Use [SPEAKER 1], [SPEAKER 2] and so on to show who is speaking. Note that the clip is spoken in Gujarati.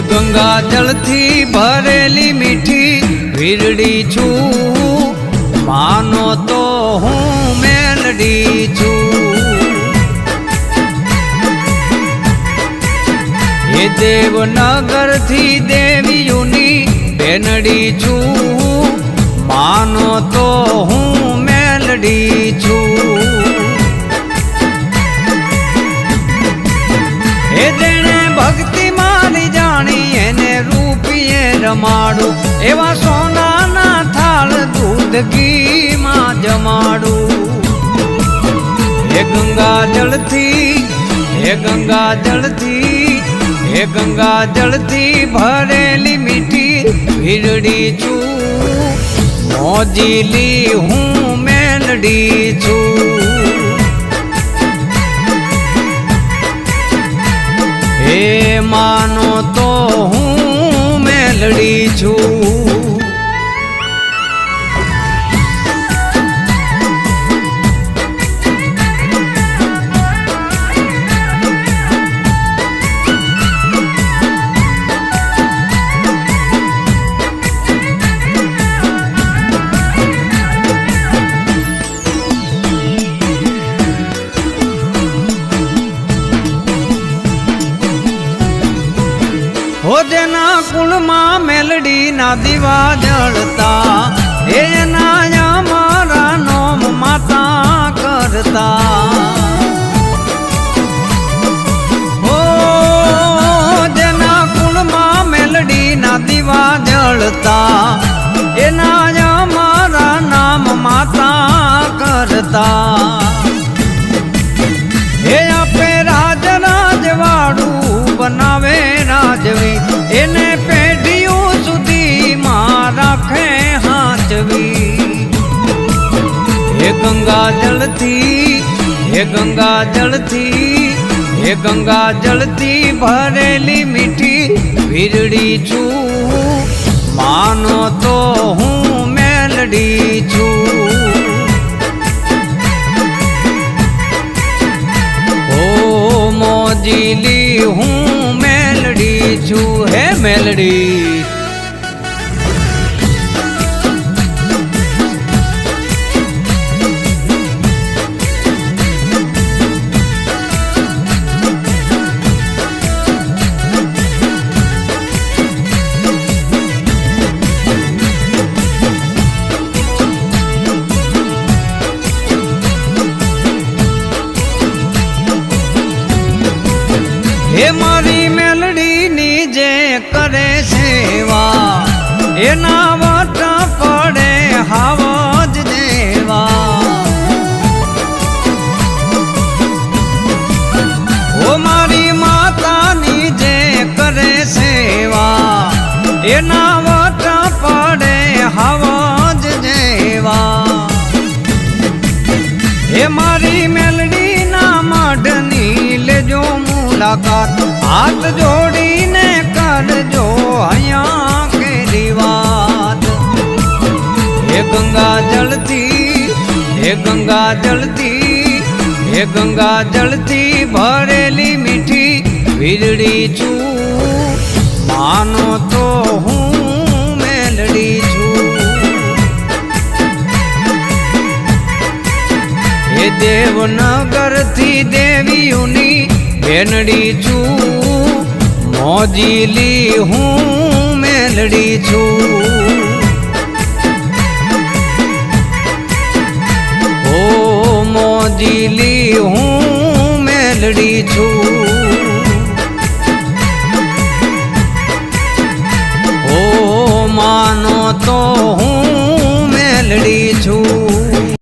[SPEAKER 1] ગંગા જળથી ભરેલી મીઠી વીરડી છું. માનો તો હું મેલડી છું. એ દેવનગરથી દેવીઓની બેનડી છું. માનો તો હું મેલડી છું. એ ભક્તિ મારી જાણી એને રૂપિયે રમાડું, એવા સોનાના થાળ દૂધ ઘીમાં જમાડું. હે ગંગા જળથી, હે ગંગા જળથી, હે ગંગા જળથી ભરેલી મીઠી વીરડી છું. મોજીલી હું મેનડી છું. હે માનો તો જેના કુળમાં મેલડી ના દીવા જળતા એના મારા નોમ માતા કરતા. હે ગંગા જળથી, હે ગંગા જળથી, હે ગંગા જળથી ભરેલી મીઠી વીરડી છું. માનો તો હું મેલડી છું. મોજીલી, હું મેલડી છું. હે મેલડી હે મારી મેલડીની જે કરે સેવા, એના વટ પડે હાવજ દેવા. ઓ મારી માતાની જે કરે સેવા, એના હાથ જોડીને કરજો અહીંયા કેરી વાત. હે ગંગા જળતી હે ગંગા જળતી હે ગંગા જળતી ભરેલી મીઠી વીજળી છું. માનો તો હું મેલડી છું. હે દેવનગરથી દેવીઓની બેનડી છું મોજીલી હું મેલડી છું. ઓ મોજીલી હું મેલડી છું. ઓ માનો તો